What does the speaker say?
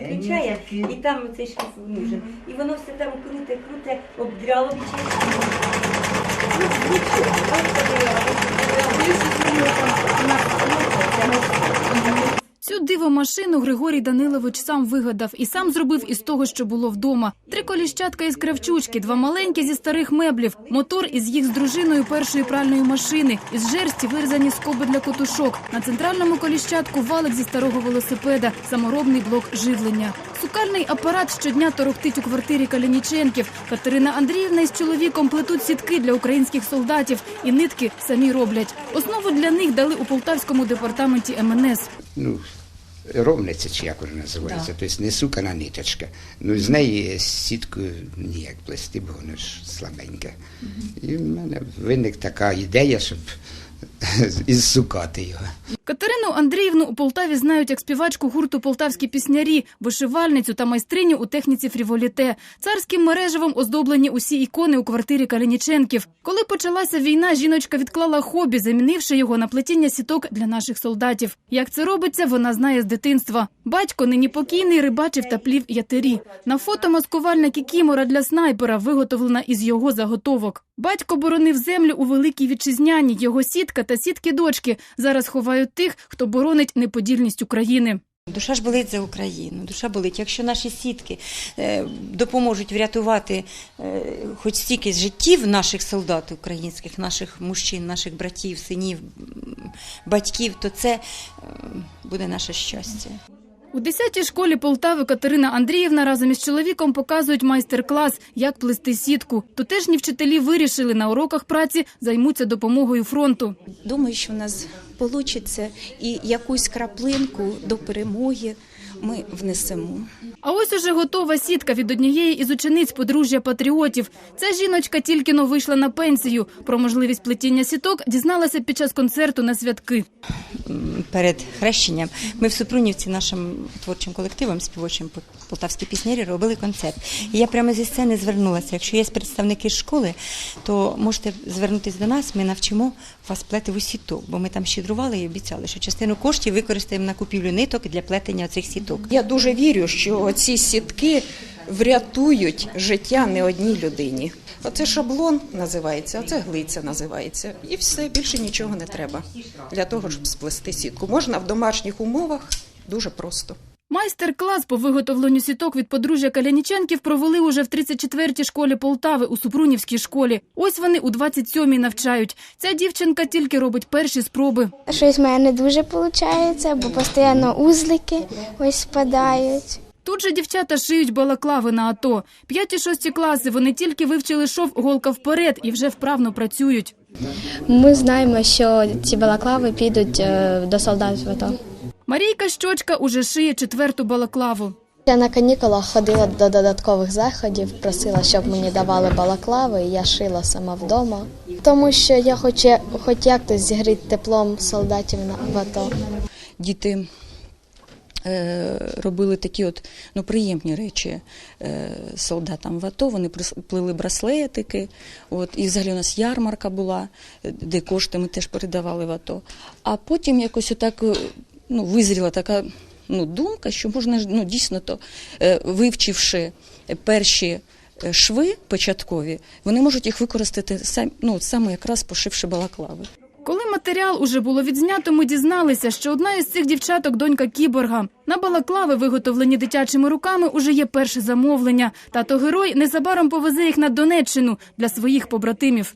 Включає, і там цей шкаф нужен. І воно все там круте, круте, обдрало печень. Ну, нічого. А от таке, а от таке, а в лісі там у нас це мости. Цю дивомашину Григорій Данилович сам вигадав і сам зробив із того, що було вдома. Три коліщатка із кравчучки, два маленькі зі старих меблів, мотор із їх з дружиною першої пральної машини, із жерсті вирізані скоби для котушок. На центральному коліщатку валик зі старого велосипеда, саморобний блок живлення. Сукальний апарат щодня торохтить у квартирі Калініченків. Катерина Андріївна із чоловіком плетуть сітки для українських солдатів і нитки самі роблять. Основу для них дали у полтавському департаменті МНС. ну, ровниця, чи як вона називається, тобто не сукана ниточка. Ну, з неї сітку ніяк плести, бо воно ж слабеньке. І в мене виник така ідея, щоб ізсукати його. Катерину Андріївну у Полтаві знають як співачку гурту Полтавські піснярі, вишивальницю та майстриню у техніці фріволіте. Царським мережевом оздоблені усі ікони у квартирі Калініченків. Коли почалася війна, жіночка відклала хобі, замінивши його на плетіння сіток для наших солдатів. Як це робиться, вона знає з дитинства. Батько нині покійний рибачив та плів ятері. На фото маскувальна кікімора для снайпера виготовлена із його заготовок. Батько боронив землю у великій вітчизняній. Його сітка та сітки дочки зараз ховають тих, хто боронить неподільність України. Душа ж болить за Україну, душа болить. Якщо наші сітки е, допоможуть врятувати е, хоч стільки життів наших солдат українських, наших мужчин, наших братів, синів, батьків, то це е, буде наше щастя. У 10-й школі Полтави Катерина Андріївна разом із чоловіком показують майстер-клас, як плести сітку. Тутешні вчителі вирішили на уроках праці займуться допомогою фронту. Думаю, що в нас вийде і якусь краплинку до перемоги ми внесемо. А ось уже готова сітка від однієї із учениць подружжя патріотів. Ця жіночка тільки но вийшла на пенсію. Про можливість плетіння сіток дізналася під час концерту на святки. Перед хрещенням ми в Супрунівці нашим творчим колективом співочим полтавські піснярі робили концерт. І я прямо зі сцени звернулася. Якщо є представники школи, то можете звернутися до нас. Ми навчимо вас плетиву сіток, бо ми там щедрували і обіцяли, що частину коштів використаємо на купівлю ниток для плетення цих сіток. Я дуже вірю, що ці сітки врятують життя не одній людині. Оце шаблон називається, оце глиця називається. І все, більше нічого не треба для того, щоб сплести сітку. Можна в домашніх умовах дуже просто. Майстер-клас по виготовленню сіток від подружжя Каляніченків провели уже в 34-й школі Полтави у Супрунівській школі. Ось вони у 27-й навчають. Ця дівчинка тільки робить перші спроби. Щось в мене не дуже виходить, бо постійно узлики ось спадають. Тут же дівчата шиють балаклави на АТО. П'яті-шості класи вони тільки вивчили шов голка вперед і вже вправно працюють. Ми знаємо, що ці балаклави підуть е, до солдатів АТО. Марійка Щочка уже шиє четверту балаклаву. Я на канікулах ходила до додаткових заходів, просила, щоб мені давали балаклави, і я шила сама вдома. Тому що я хоч, хоч як-то зігріти теплом солдатів на в АТО. Діти робили такі от ну, приємні речі е, солдатам в АТО. Вони плели браслетики. От, і взагалі у нас ярмарка була, е, де кошти ми теж передавали в АТО. А потім якось отак е, ну, визріла така ну, думка, що можна ну, дійсно то, е, вивчивши перші е, шви початкові, вони можуть їх використати сам, ну, саме якраз пошивши балаклави. Коли матеріал уже було відзнято, ми дізналися, що одна із цих дівчаток донька кіборга. На балаклави, виготовлені дитячими руками, уже є перше замовлення. Тато герой незабаром повезе їх на Донеччину для своїх побратимів.